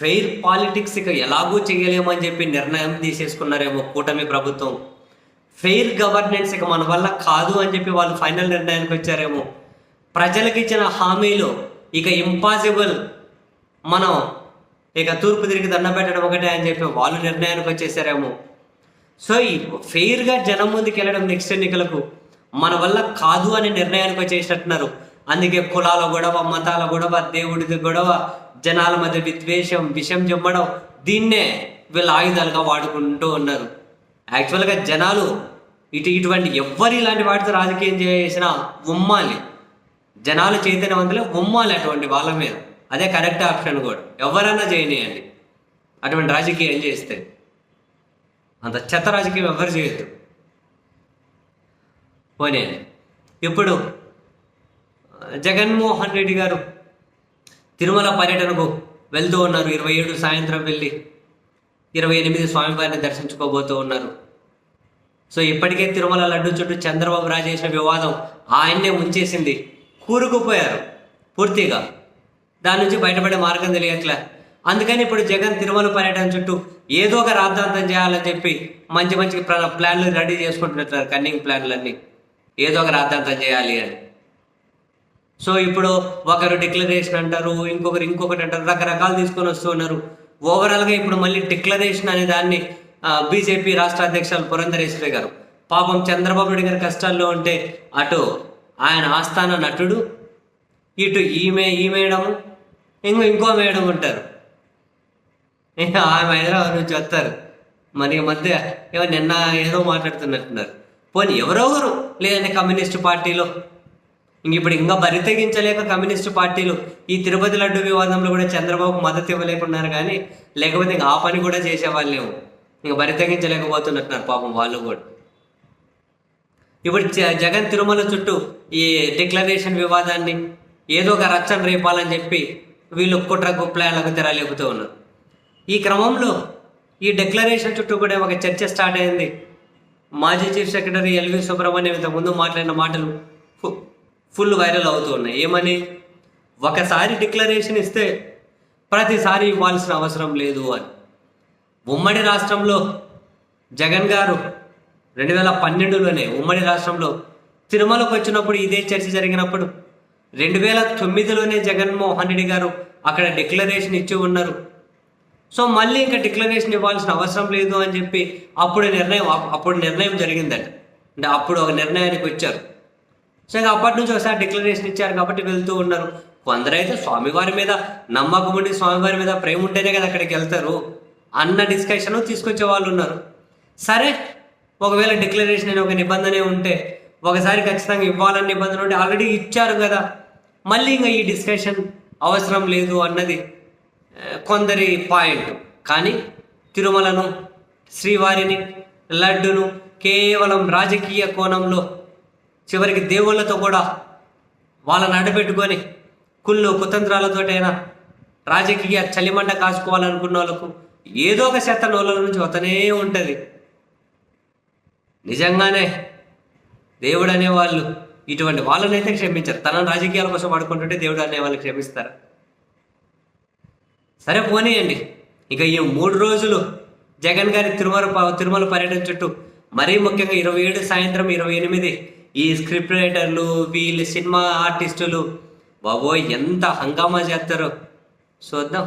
Fair politics ఇక ఎలాగూ చేయలేమని చెప్పి నిర్ణయం తీసేసుకున్నారేమో కూటమి ప్రభుత్వం. ఫెయిర్ గవర్నెన్స్ ఇక మన వల్ల కాదు అని చెప్పి వాళ్ళు ఫైనల్ నిర్ణయానికి వచ్చారేమో. ప్రజలకు ఇచ్చిన హామీలు ఇక ఇంపాసిబుల్. మనం ఇక తూర్పు తిరిగి దండం పెట్టడం ఒకటే అని చెప్పి వాళ్ళు నిర్ణయానికి వచ్చేసారేమో. సో ఈ ఫెయిర్గా జనం ముందుకు వెళ్ళడం నెక్స్ట్ ఎన్నికలకు మన వల్ల కాదు అనే నిర్ణయానికి వచ్చేసినట్టున్నారు. అందుకే కులాల గొడవ మతాల గొడవ దేవుడిది గొడవ జనాల మధ్య విద్వేషం విషం చెమ్మడం దీన్నే వీళ్ళు ఆయుధాలుగా వాడుకుంటూ ఉన్నారు. యాక్చువల్గా జనాలు ఇటు ఇటువంటి ఎవ్వరు ఇలాంటి వాటితో రాజకీయం చేసినా ఉమ్మాలి. జనాలు చైతన్యవంతులే ఉమ్మాలి అటువంటి వాళ్ళ మీద. అదే కరెక్ట్ ఆప్షన్ కూడా. ఎవరైనా చేయనియండి. అటువంటి రాజకీయం చేస్తే. అంత చెత్త రాజకీయం ఎవరు చేయొద్దు. పోనీ ఇప్పుడు జగన్మోహన్ రెడ్డి గారు తిరుమల పర్యటనకు వెళ్తూ ఉన్నారు. ఇరవై ఏడు సాయంత్రం వెళ్ళి ఇరవై ఎనిమిది స్వామివారిని దర్శించుకోబోతూ ఉన్నారు. సో ఇప్పటికే తిరుమల లడ్డు చుట్టూ చంద్రబాబు రాజు చేసిన వివాదం ఆయన్నే ముంచేసింది. కూరుకుపోయారు పూర్తిగా. దాని నుంచి బయటపడే మార్గం తెలియట్లే. అందుకని ఇప్పుడు జగన్ తిరుమల పర్యటన చుట్టూ ఏదో ఒక రాద్ధాంతం చేయాలని చెప్పి మంచి మంచి ప్లాన్లు రెడీ చేసుకుంటున్నారు కన్నింగ్ ప్లాన్లన్నీ. ఏదో ఒక రాద్ధాంతం చేయాలి అని. సో ఇప్పుడు ఒకరు డిక్లరేషన్ అంటారు ఇంకొకరు ఇంకొకటి అంటారు రకరకాలు తీసుకొని వస్తూ ఉన్నారు. ఓవరాల్గా ఇప్పుడు మళ్ళీ డిక్లరేషన్ అనే దాన్ని బీజేపీ రాష్ట్ర అధ్యక్షులు పురంధరేశ్వరి గారు పాపం చంద్రబాబు నాయుడు గారి కష్టాల్లో ఉంటే అటు ఆయన ఆస్థాన నటుడు ఇటు ఈమె ఈ మేడం ఇంకో ఇంకో మేడం ఉంటారు. ఆమె హైదరాబాద్ నుంచి వస్తారు. మరి ఈ మధ్య ఏమో నిన్న ఏదో మాట్లాడుతున్నట్టున్నారు. పోనీ ఎవరో ఒకరు లేదంటే కమ్యూనిస్ట్ పార్టీలో ఇంక ఇప్పుడు ఇంకా బరి తెగించలేక కమ్యూనిస్ట్ పార్టీలు ఈ తిరుపతి లడ్డు వివాదంలో కూడా చంద్రబాబు మద్దతు ఇవ్వలేకున్నారు కానీ లేకపోతే ఇంకా ఆ పని కూడా చేసేవాళ్ళేమో ఇంక బరి తెగించలేకపోతున్నట్టున్నారు పాపం వాళ్ళు కూడా. ఇప్పుడు జ- జగన్ తిరుమల చుట్టూ ఈ డిక్లరేషన్ వివాదాన్ని ఏదో ఒక రచ్చన రేపాలని చెప్పి వీళ్ళు కుట్ర గుప్లాలకు తెరలేపుతూ ఉన్నారు. ఈ క్రమంలో ఈ డిక్లరేషన్ చుట్టూ కూడా ఒక చర్చ స్టార్ట్ అయింది. మాజీ చీఫ్ సెక్రటరీ ఎల్వి సుబ్రహ్మణ్యం ఇంతకుముందు మాట్లాడిన మాటలు ఫుల్ వైరల్ అవుతూ ఉన్నాయి. ఏమని? ఒకసారి డిక్లరేషన్ ఇస్తే ప్రతిసారి ఇవ్వాల్సిన అవసరం లేదు అని. ఉమ్మడి రాష్ట్రంలో జగన్ గారు రెండు వేల పన్నెండులోనే ఉమ్మడి రాష్ట్రంలో తిరుమలకు వచ్చినప్పుడు ఇదే చర్చ జరిగినప్పుడు రెండు వేల తొమ్మిదిలోనే జగన్మోహన్ రెడ్డి గారు అక్కడ డిక్లరేషన్ ఇచ్చి ఉన్నారు. సో మళ్ళీ ఇంకా డిక్లరేషన్ ఇవ్వాల్సిన అవసరం లేదు అని చెప్పి అప్పుడు నిర్ణయం అప్పుడు నిర్ణయం జరిగిందట. అంటే అప్పుడు ఒక నిర్ణయానికి వచ్చారు. సో ఇంకా అప్పటి నుంచి ఒకసారి డిక్లరేషన్ ఇచ్చారు కాబట్టి వెళ్తూ ఉన్నారు. కొందరైతే స్వామివారి మీద నమ్మకం ఉండి స్వామివారి మీద ప్రేమ ఉంటేనే కదా అక్కడికి వెళ్తారు అన్న డిస్కషన్ తీసుకొచ్చే వాళ్ళు ఉన్నారు. సరే ఒకవేళ డిక్లరేషన్ అనే ఒక నిబంధనే ఉంటే ఒకసారి ఖచ్చితంగా ఇవ్వాలని నిబంధన ఉంటే ఆల్రెడీ ఇచ్చారు కదా. మళ్ళీ ఇంకా ఈ డిస్కషన్ అవసరం లేదు అన్నది కొందరి పాయింట్ కానీ తిరుమలను శ్రీవారిని లడ్డును కేవలం రాజకీయ కోణంలో చివరికి దేవుళ్ళతో కూడా వాళ్ళని అడ్డపెట్టుకొని కుళ్ళు కుతంత్రాలతోటైనా రాజకీయ చలిమంట కాచుకోవాలనుకున్న వాళ్ళకు ఏదో ఒక శత నోళ్ళ నుంచి వతనే ఉంటుంది. నిజంగానే దేవుడు అనేవాళ్ళు ఇటువంటి వాళ్ళనైతే క్షమించారు. తన రాజకీయాల కోసం వాడుకుంటుంటే దేవుడు అనే వాళ్ళు క్షమిస్తారు. సరే పోనీయండి. ఇక ఈ మూడు రోజులు జగన్ గారి తిరుమల తిరుమల పర్యటన చుట్టూ మరీ ముఖ్యంగా ఇరవై ఏడు సాయంత్రం ఇరవై ఎనిమిది ఈ స్క్రిప్ట్ రైటర్లు వీళ్ళు సినిమా ఆర్టిస్టులు బాబోయ్ ఎంత హంగామా చేస్తారో చూద్దాం.